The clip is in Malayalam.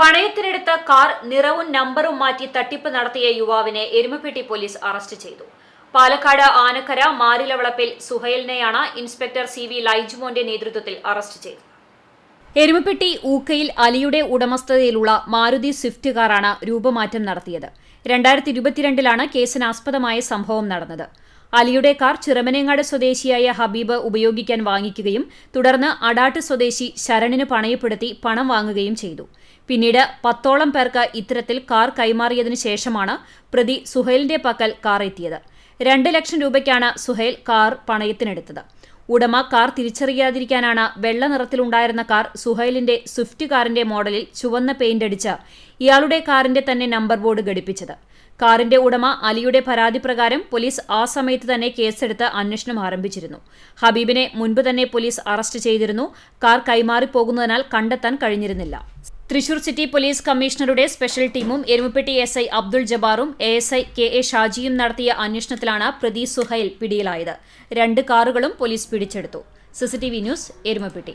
പണയത്തിനെടുത്ത കാർ നിറവും നമ്പറും മാറ്റി തട്ടിപ്പ് നടത്തിയ യുവാവിനെ എരുമപ്പെട്ടി പോലീസ് അറസ്റ്റ് ചെയ്തു. പാലക്കാട് ആനക്കര മാരിലവളപ്പിൽ സുഹൈലിനെയാണ് ഇൻസ്പെക്ടർ സി വി ലൈജുമോന്റെ നേതൃത്വത്തിൽ അറസ്റ്റ് ചെയ്തത്. എരുമപ്പെട്ടി ഊക്കയിൽ അലിയുടെ ഉടമസ്ഥതയിലുള്ള മാരുതി സ്വിഫ്റ്റ് കാറാണ് രൂപമാറ്റം നടത്തിയത്. രണ്ടായിരത്തി ഇരുപത്തിരണ്ടിലാണ് കേസിനാസ്പദമായ സംഭവം നടന്നത്. അലിയുടെ കാർ ചിറമനേങ്ങാട് സ്വദേശിയായ ഹബീബ് ഉപയോഗിക്കാൻ വാങ്ങിക്കുകയും തുടർന്ന് അടാട്ട് സ്വദേശി ശരണിന് പണയപ്പെടുത്തി പണം വാങ്ങുകയും ചെയ്തു. പിന്നീട് പത്തോളം പേർക്ക് ഇത്തരത്തിൽ കാർ കൈമാറിയതിനു ശേഷമാണ് പ്രതി സുഹൈലിന്റെ പക്കൽ കാർ എത്തിയത്. രണ്ട് ലക്ഷം രൂപയ്ക്കാണ് സുഹൈൽ കാർ പണയത്തിനെടുത്തത്. ഉടമ കാർ തിരിച്ചറിയാതിരിക്കാനാണ് വെള്ള നിറത്തിലുണ്ടായിരുന്ന കാർ സുഹൈലിന്റെ സ്വിഫ്റ്റ് കാറിന്റെ മോഡലിൽ ചുവന്ന പെയിന്റ് അടിച്ച് ഇയാളുടെ കാറിന്റെ തന്നെ നമ്പർ ബോർഡ് ഘടിപ്പിച്ചത്. കാറിന്റെ ഉടമ അലിയുടെ പരാതി പ്രകാരം പോലീസ് ആ സമയത്ത് തന്നെ കേസെടുത്ത് അന്വേഷണം ആരംഭിച്ചിരുന്നു. ഹബീബിനെ മുൻപ് തന്നെ പോലീസ് അറസ്റ്റ് ചെയ്തിരുന്നു. കാർ കൈമാറിപ്പോകുന്നതിനാൽ കണ്ടെത്താൻ കഴിഞ്ഞിരുന്നില്ല. തൃശൂർ സിറ്റി പോലീസ് കമ്മീഷണറുടെ സ്പെഷ്യൽ ടീമും Erumapetty S I Abdul ജബാറും A S I K A ഷാജിയും നടത്തിയ അന്വേഷണത്തിലാണ് പ്രതി സുഹൈൽ പിടിയിലായത്. രണ്ട് കാറുകളും പോലീസ് പിടിച്ചെടുത്തു. CCTV news Erumapetty.